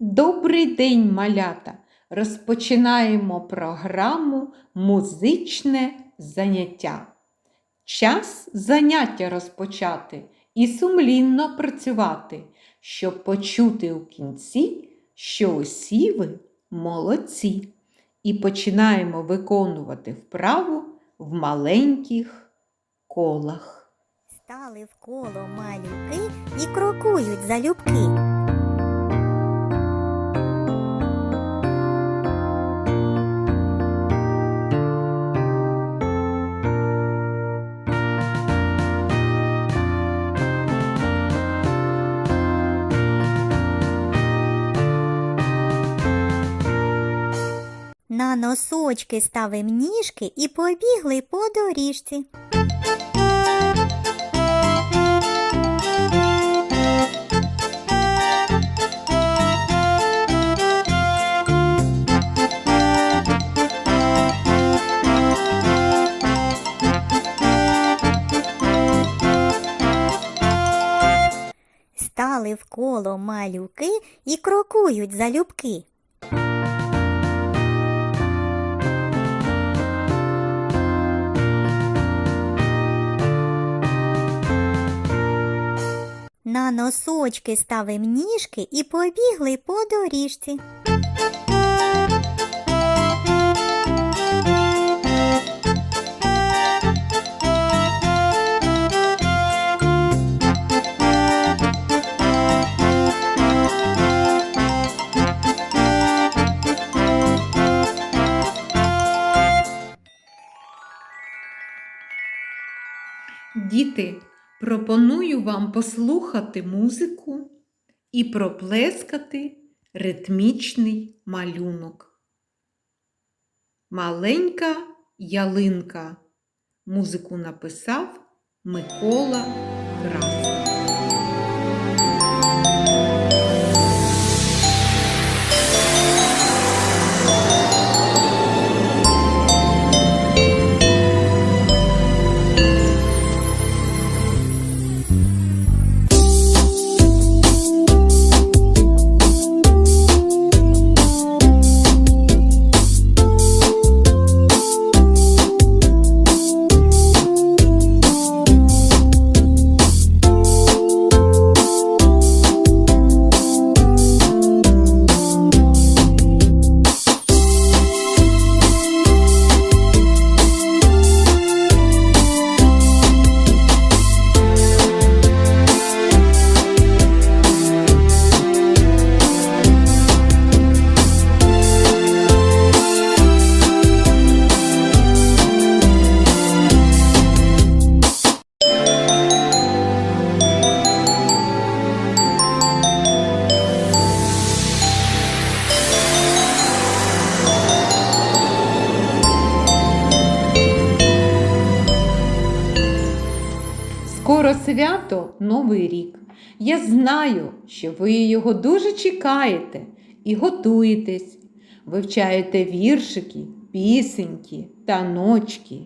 Добрий день, малята! Розпочинаємо програму Музичне заняття. Час заняття розпочати і сумлінно працювати, щоб почути у кінці, що усі ви молодці. І починаємо виконувати вправу в маленьких колах. Стали в коло малюки і крокують залюбки. Носочки ставим ніжки і побігли по доріжці. Стали в коло малюки і крокують залюбки. На носочки ставим ніжки і побігли по доріжці. Діти, пропоную вам послухати музику і проплескати ритмічний малюнок. Маленька ялинка. Музику написав Микола Красний. Скоро свято Новий рік. Я знаю, що ви його дуже чекаєте і готуєтесь, вивчаєте віршики, пісеньки, таночки.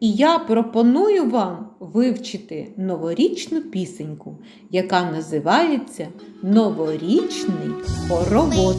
І я пропоную вам вивчити новорічну пісеньку, яка називається Новорічний хоровод.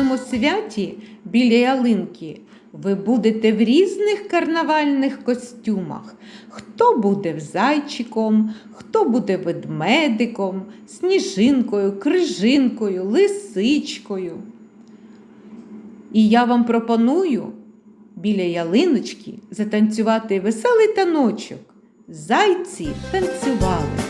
Новорічному святі біля ялинки ви будете в різних карнавальних костюмах. Хто буде зайчиком, хто буде ведмедиком, сніжинкою, крижинкою, лисичкою. І я вам пропоную біля ялиночки затанцювати веселий таночок. Зайці танцювали.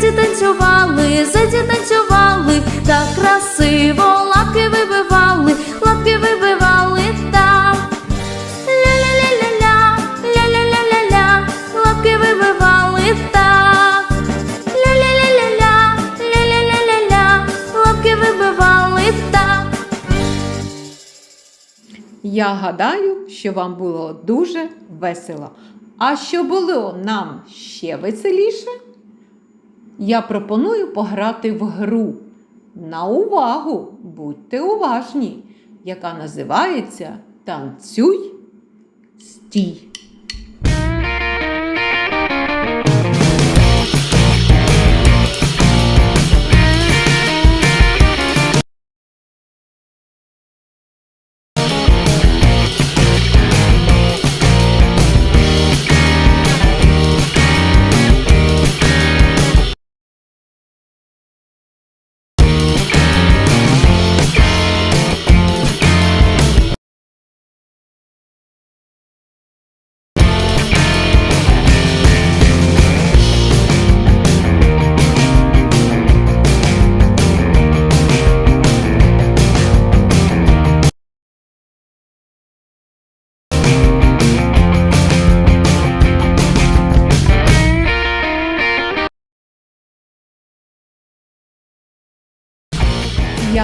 зайці танцювали, зайці танцювали, так красиво лапки вибивали, лапки вибивали так. Ля-ля-ля-ля-ля, ля-ля-ля-ля-ля, лапки вибивали так. Ля-ля-ля-ля-ля, ля-ля-ля-ля-ля, лапки вибивали так. Я гадаю, що вам було дуже весело. А що було нам ще веселіше? Я пропоную пограти в гру. На увагу, будьте уважні, яка називається Танцюй стій.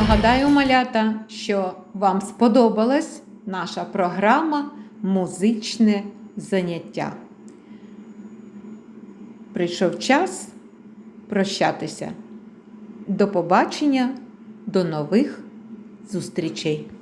Я гадаю, малята, що вам сподобалась наша програма Музичне заняття. Прийшов час прощатися. До побачення, до нових зустрічей!